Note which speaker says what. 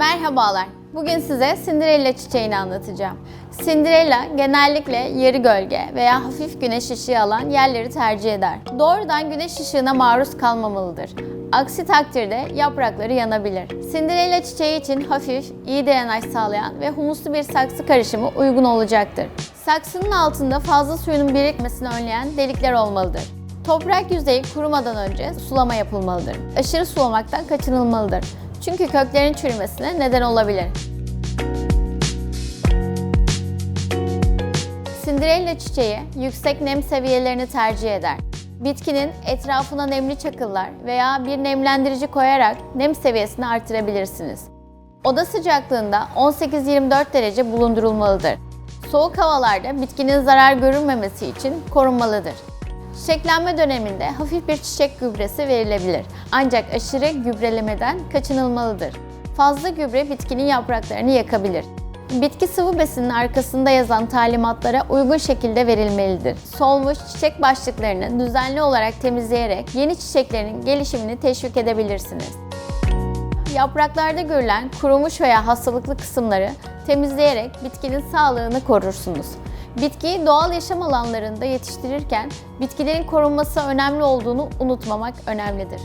Speaker 1: Merhabalar. Bugün size Cinderella çiçeğini anlatacağım. Cinderella genellikle yarı gölge veya hafif güneş ışığı alan yerleri tercih eder. Doğrudan güneş ışığına maruz kalmamalıdır. Aksi takdirde yaprakları yanabilir. Cinderella çiçeği için hafif, iyi drenaj sağlayan ve humuslu bir saksı karışımı uygun olacaktır. Saksının altında fazla suyun birikmesini önleyen delikler olmalıdır. Toprak yüzeyi kurumadan önce sulama yapılmalıdır. Aşırı sulamaktan kaçınılmalıdır. Çünkü köklerin çürümesine neden olabilir. Cinderella çiçeği yüksek nem seviyelerini tercih eder. Bitkinin etrafına nemli çakıllar veya bir nemlendirici koyarak nem seviyesini artırabilirsiniz. Oda sıcaklığında 18-24 derece bulundurulmalıdır. Soğuk havalarda bitkinin zarar görünmemesi için korunmalıdır. Çiçeklenme döneminde hafif bir çiçek gübresi verilebilir. Ancak aşırı gübrelemeden kaçınılmalıdır. Fazla gübre bitkinin yapraklarını yakabilir. Bitki sıvı besinin arkasında yazan talimatlara uygun şekilde verilmelidir. Solmuş çiçek başlıklarını düzenli olarak temizleyerek yeni çiçeklerin gelişimini teşvik edebilirsiniz. Yapraklarda görülen kurumuş veya hastalıklı kısımları temizleyerek bitkinin sağlığını korursunuz. Bitkiyi doğal yaşam alanlarında yetiştirirken bitkilerin korunması önemli olduğunu unutmamak önemlidir.